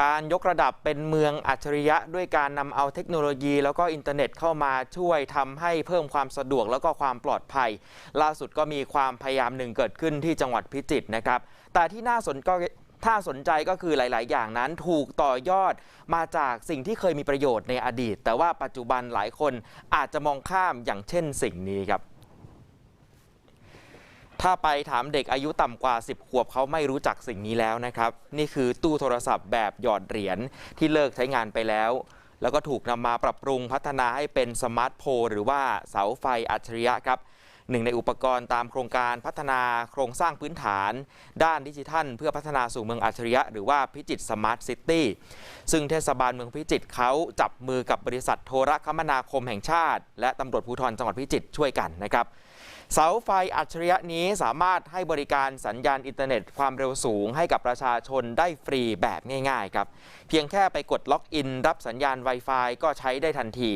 การยกระดับเป็นเมืองอัจฉริยะ ด้วยการนำเอาเทคโนโลยี แล้วก็อินเทอร์เน็ตเข้ามาช่วยทำให้เพิ่มความสะดวกแล้วก็ความปลอดภัย ล่าสุดก็มีความพยายามหนึ่งเกิดขึ้นที่จังหวัดพิจิตรนะครับ แต่ที่น่าสนก็ถ้าสนใจก็คือหลาย ๆ อย่างนั้นถูกต่อยอดมาจากสิ่งที่เคยมีประโยชน์ในอดีต แต่ว่าปัจจุบันหลายคนอาจจะมองข้ามอย่างเช่นสิ่งนี้ครับ ถ้าไปถามเด็กอายุต่ำกว่า 10 ขวบเขาไม่รู้จักสิ่งนี้แล้วนะครับ นี่คือตู้โทรศัพท์แบบหยอดเหรียญที่เลิกใช้งานไปแล้ว แล้วก็ถูกนำมาปรับปรุงพัฒนาให้เป็นสมาร์ทโฟหรือว่าเสาไฟอัจฉริยะครับ หนึ่งในอุปกรณ์ตามโครงการพัฒนาโครงสร้างพื้นฐาน ด้านดิจิทัล เพื่อพัฒนาสู่เมืองอัจฉริยะ หรือว่าพิจิตสมาร์ทซิตี้ซึ่งเทศบาลเมืองพิจิตเขาจับมือกับบริษัทโทรคมนาคมแห่งชาติ และตำรวจภูธรจังหวัดพิจิตช่วยกันนะครับเสาไฟอัจฉริยะนี้สามารถให้บริการสัญญาณอินเทอร์เน็ตความเร็วสูงให้กับประชาชนได้ฟรีแบบง่ายๆครับ เพียงแค่ไปกดล็อกอิน รับสัญญาณ Wi-Fi ก็ใช้ได้ทันที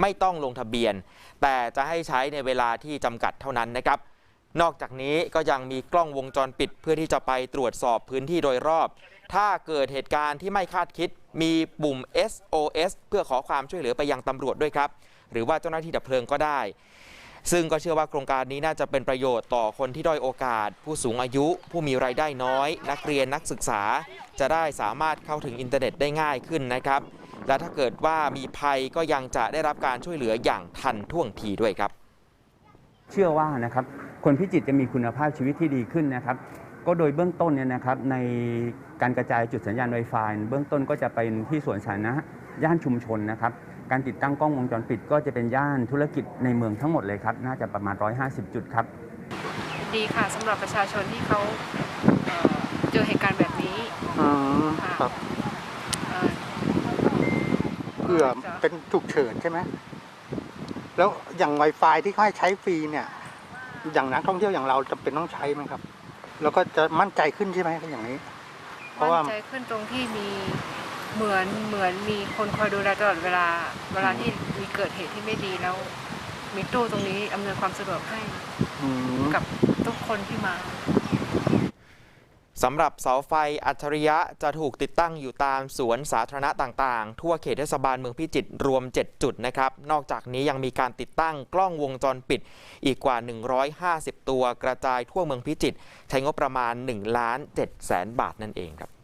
ไม่ต้องลงทะเบียน แต่จะให้ใช้ในเวลาที่จำกัดเท่านั้นนะครับ นอกจากนี้ก็ยังมีกล้องวงจรปิด เพื่อที่จะไปตรวจสอบพื้นที่โดยรอบ ถ้าเกิดเหตุการณ์ที่ไม่คาดคิด มีปุ่ม SOS เพื่อขอความช่วยเหลือไปยังตำรวจด้วยครับ หรือว่าเจ้าหน้าที่ดับเพลิงก็ได้ ซึ่งก็เชื่อว่าโครงการนี้น่าจะเป็นประโยชน์ต่อคนที่ด้อยโอกาส ผู้สูงอายุ ผู้มีรายได้น้อย นักเรียนนักศึกษา จะได้สามารถเข้าถึงอินเทอร์เน็ตได้ง่ายขึ้นนะครับและถ้าเกิดว่ามีภัยก็ยังจะได้รับการช่วยเหลืออย่างทันท่วงทีด้วยครับ เชื่อว่านะครับคนพิจิตรจะมีคุณภาพชีวิตที่ดีขึ้นนะครับ ก็โดยเบื้องต้นเนี่ยนะครับในการกระจายจุดสัญญาณ Wi-Fi เบื้องต้นก็จะเป็นที่สวนสาธารณะย่านชุมชนนะครับ การติดตั้งกล้องวงจรปิด ก็จะเป็นย่านธุรกิจในเมืองทั้งหมดเลยครับ น่าจะประมาณ 150 จุดครับ ดีค่ะสำหรับประชาชนที่เขาเอ่อเจอเหตุการณ์แบบนี้ อืมค่ะครับ เอ่อเพื่อเป็นฉุกเฉินใช่ไหม แล้วอย่าง Wi-Fi ที่เขาให้ใช้ฟรีเนี่ย อย่างนักท่องเที่ยวอย่างเราจำเป็นต้องใช้ไหมครับ แล้วก็จะมั่นใจขึ้นใช่ไหมอย่างนี้ เพราะว่า มั่นใจขึ้นตรงที่มีเหมือนเหมือนมีคนคอยดูแลตลอดเวลา เวลาที่มีเกิดเหตุที่ไม่ดีแล้ว มีตู้ตรงนี้อำนวยความสะดวกให้อืมกับทุกคนที่มา สำหรับเสาไฟอัจฉริยะจะถูกติดตั้งอยู่ตามสวนสาธารณะต่างๆ ทั่วเขตเทศบาลเมืองพิจิตรรวม 7 จุดนะครับ นอกจากนี้ยังมีการติดตั้งกล้องวงจรปิดอีกกว่า 150 ตัวกระจายทั่วเมืองพิจิตรใช้งบประมาณ1ล้าน7แสนบาทนั่นเองครับ